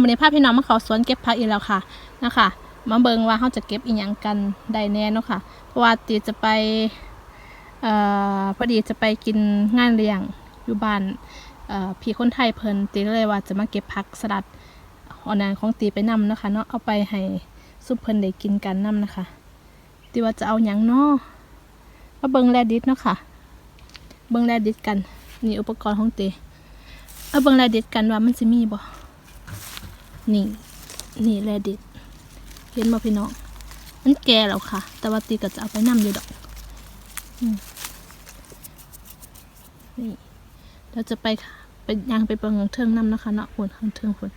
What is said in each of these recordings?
วันนี้พาพี่น้องมาเขาสวนเก็บผักอีกแล้วค่ะนะคะ มาเบิงว่าเขาจะเก็บอีหยังกันได้แน่เนาะค่ะ เพราะว่าตีจะไปเอ่อพอดีจะไปกินงานเลี้ยงอยู่บ้านเอ่อพี่คนไทยเพิ่นตีก็เลยว่าจะมาเก็บผักสลัดออนานของตีไปนำนะคะเนาะเอาไปให้ซุปเพิ่นได้กินกันนำนะคะตีว่าจะเอาหยังเนาะมาเบิงแลดิสเนาะค่ะ เบิงแลดิสกันนี่อุปกรณ์ของตีเอาเบิงแลดิสกันว่ามันสิมีบ่ นี่ นี่แรดิตเห็นบ่พี่น้องมันแก่แล้วค่ะ แต่ว่าตีก็จะเอาไปนำอยู่ดอกนี่เราจะไปไปยางไปเปิงเทิงน้ำนะคะเนาะฝนข้างเทิงฝน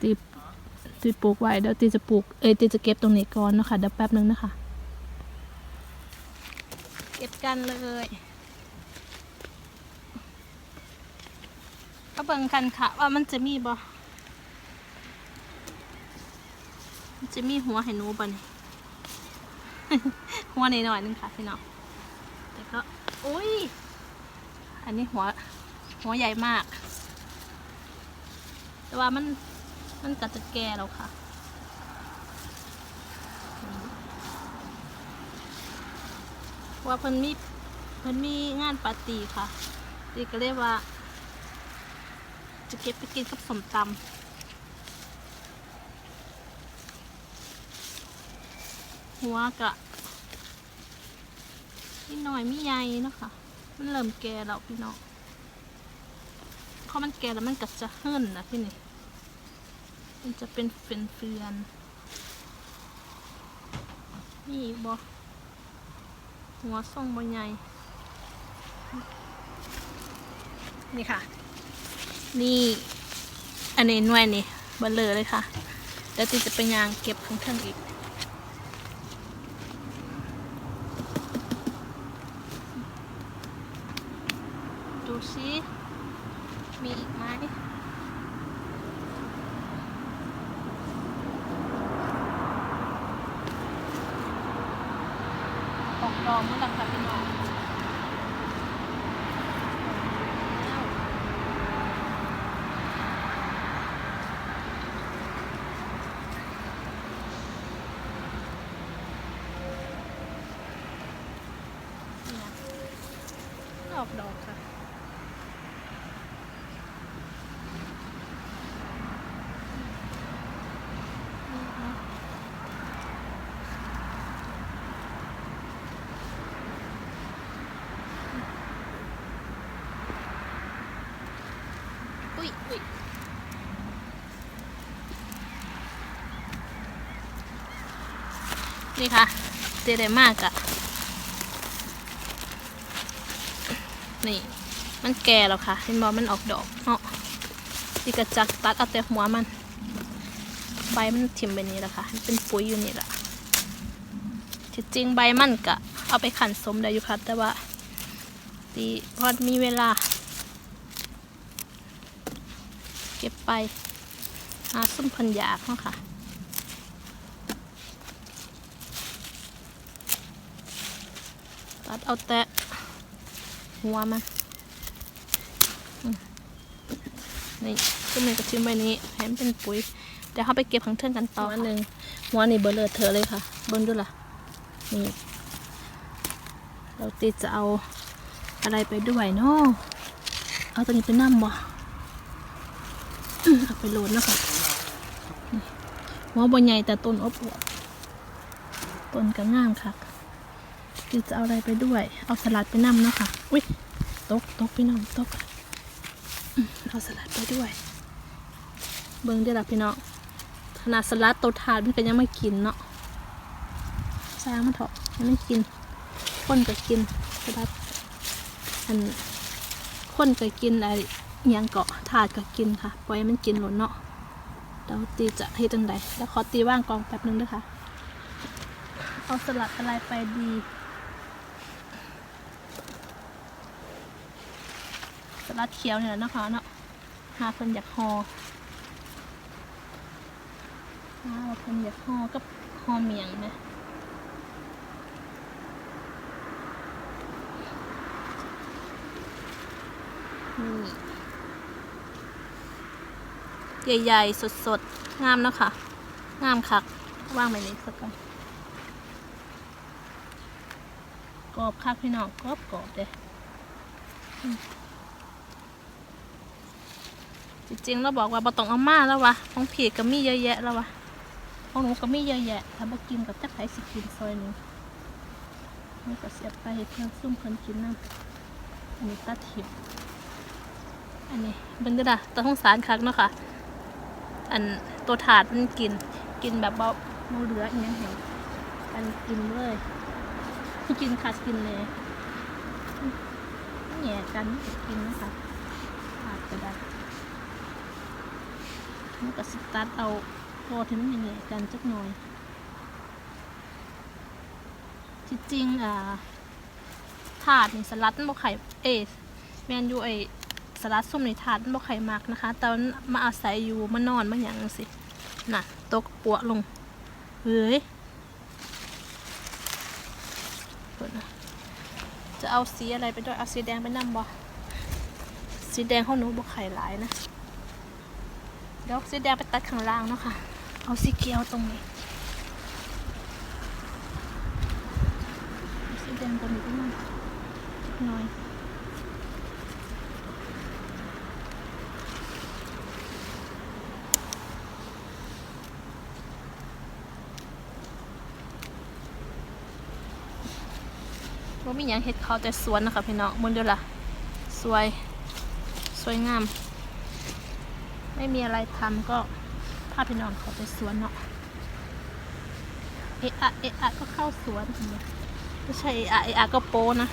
ตีตีปลูกไว้เดี๋ยวตีจะปลูกเอ้ยตีจะเก็บตรงนี้ก่อนเนาะคะเดี๋ยวแป๊บนึงนะคะ เก็บกันเลยก็เบิ่งกันค่ะ ว่ามันจะมีบ่ จะมีหัวให้หนูบ่เนี่ยหัวนหน่อยๆนึงค่ะพี่น้องแต่ก็อุ้ยอันนี้หัว หัวใหญ่มาก แต่ว่ามันมันกัดจะแก่แล้วค่ะว่าเพิ่นมีเพิ่นมีงานปาร์ตี้ค่ะตีก็เรียกว่า จะเก็บไปกินกับสมตำ หัวกะนิดหน่อยไม่ใหญ่เนาะคะมันเริ่มแก่แล้วพี่น้องพอมันแก่แล้วมันก็จะเหินนะพี่นี่ มันจะเป็นเฟือนเฟือนนี่อีกบอหัวทรงบอใหญ่ นี่ค่ะ นี่ อันนี้หน่วยนี่เบลเลอเลยค่ะเดี๋ยวติจะไปยางเก็บข้างเทิงอีก ซิมีอีกไหมออกดอกเมื่อไหร่คะพี่น้องออกดอกค่ะ อุ้ยอุ้ยนี่ค่ะเจได้มากอะนี่ มันแก่แล้วค่ะ เห็นบอมันออกดอกเนาะที่กระจักตัดเอาแต่หัวมันใบมันถิ่มไปนี้แหละค่ะ เป็นปุ๋ยอยู่นี่แหละที่จริงใบมันกะ เอาไปขันสมได้อยู่ค่ะ แต่ว่าตีพอมีเวลา เก็บไปหาส้มพันยากเนาะค่ะตัดเอาแต่หัวมันนี่ขึ้นในกระชิมใบนี้ให้มันเป็นปุ๋ยเดี๋ยวเขาไปเก็บขังเทิงกันต่ออันหนึ่งหัวนี่เบลเลอเธอเลยค่ะเบิ้งดูล่ะนี่เราติดจะเอาอะไรไปด้วยเนาะเอาตัวนี้ไปนั่มบ่ เอาไปโหลดนะคะนี่หัวบนใหญ่แต่ต้นอบอวบต้นก็งามค่ะคือจะเอาอะไรไปด้วย เอาสลัดไปนำเนาะค่ะ อุ้ยตกตกพี่น้องตกเอาสลัดไปด้วย เบิ้งได้ละพี่น้องขนาดสลัดตัวถาดมันก็ยังไม่กินเนาะซามันเถอะยังไม่กินคนก็กินสลัดอันคนก็กินอะไร ยังเกาะถาดก็กินค่ะ ปล่อยมันกินหล่นเนาะเดี๋ยวตีจะให้จังใดแล้วขอตีว่างกองแป๊บนึงด้วยค่ะ เอาสลัดอะไรไปดีสลัดเขียวเนี่ยนะคะเนาะหาเพิ่นอยากหอหาว่าเพิ่นอยากหอกับหอเมียงนะนี่ ใหญ่ ๆ สดๆ งามนะค่ะงามคักว่างไปนี้สักก่อนกรอบคักพี่น้องกรอบกรอบเด้จริงๆเราบอกว่าบ่ต้องเอามาแล้ววะของผีก็มีเยอะแยะแล้ววะของหนูก็มีเยอะแยะถ้าบ่กินกับจักไผสิกินซอยหนึงนี่ก็เสียบไปให้เพื่อนซุ่มเพิ่นกินน้ำอันนี้ตัดถิบอันนี้เบิ่งเด้อล่ะตาสงสารคักเนาะค่ะ อันตัวถาดมันกิน กินแบบบ่บ่เหลืออีหยังให้อันกินเลยกินขาดกินเลยแหน่กันกินนะคะขาดก็ได้มันก็สตาร์ทเอาพอที่มันแหน่กันจักหน่อยที่จริงอ่าถาดนี่สลัดมันบ่ไข่เอแมนยูไอ สลัดส้มในถาดมันบ่ไข่มากนะคะ แต่มันมาอาศัยอยู่มานอนมาอย่างจังสิน่ะตกปัวลงเฮ้ยจะเอาสีอะไรไปด้วย เอาสีแดงไปนำบ่สีแดงของหนูบ่ไข่หลายนะเดี๋ยวสีแดงไปตัดข้างล่างเนาะค่ะ เอาสีเขียวตรงนี้สีแดงตรงนี้ไปนำหน่อย ว่ามีหยังเห็ดเขาแต่สวนนะคะพี่น้องมึงเดูล่ะสวย สวยงาม ไม่มีอะไรทำก็พาพี่น้องเขาแต่สวนเนาะเอะอะเอะอะก็เข้าสวนไม่ใช่เอะอะเอะอะก็โป้นะ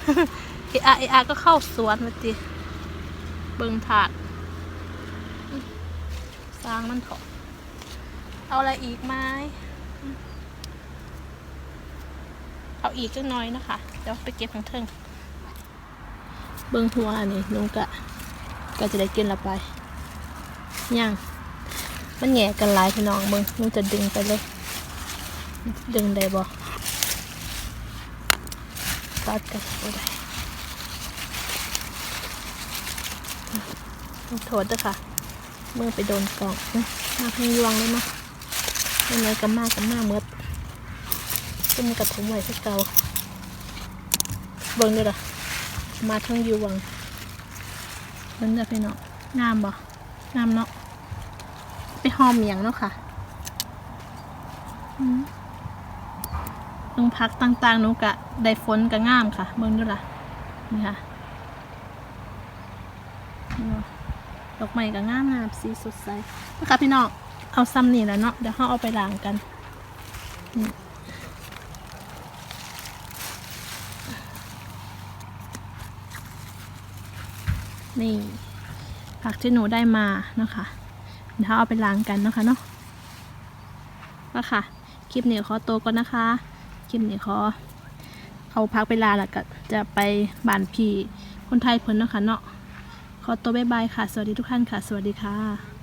เอะอะเอะอะก็เข้าสวนมาติเบิ่งถาดสร้างมันเถอะเอาอะไรอีกไหม เอาอีกจักน้อยนะคะเดี๋ยวไปเก็บของเทิงเบิ้งหัวอันนี้ลุงกะก็จะได้กินละไปย่างมันแหง่กันหลายพี่น้องเบิ้งลุงจะดึงไปเลย ดึงได้บ่ตัดกันบ่ได้ต้องโทษด้วยค่ะ เมื่อไปโดนกล่องมาเพิ่งยวงเลยมายังไงก็มากกับมาเมื่อ ขึ้นกระถมไว้ที่เก่าเบิ่งด้วยล่ะมาทั้งอยูวังเบิ่งด้อพี่น้องงามบ่งามเนาะไปหอมอย่างเนาะค่ะอืมลงพักต่างๆนูกะได้ฝนก็งามค่ะเบิ่งด้วยล่ะนี่ค่ะดอกไม้ก็งามงามสีสดใสนะคะพี่น้องเอาซ้ำนี่แล้วเนาะเดี๋ยวเราเอาไปล้างกัน นี่ ผักที่หนูได้มานะคะเดี๋ยวเอาไปล้างกันนะคะเนาะว่าค่ะ คลิปนี้ขอตัวก่อนนะคะ คลิปนี้ขอเอาพักไปลาแล้วก็จะไปบ้านพี่คนไทยเพิ่นนะคะเนาะขอตัวบ๊ายบายค่ะ สวัสดีทุกท่านค่ะ สวัสดีค่ะ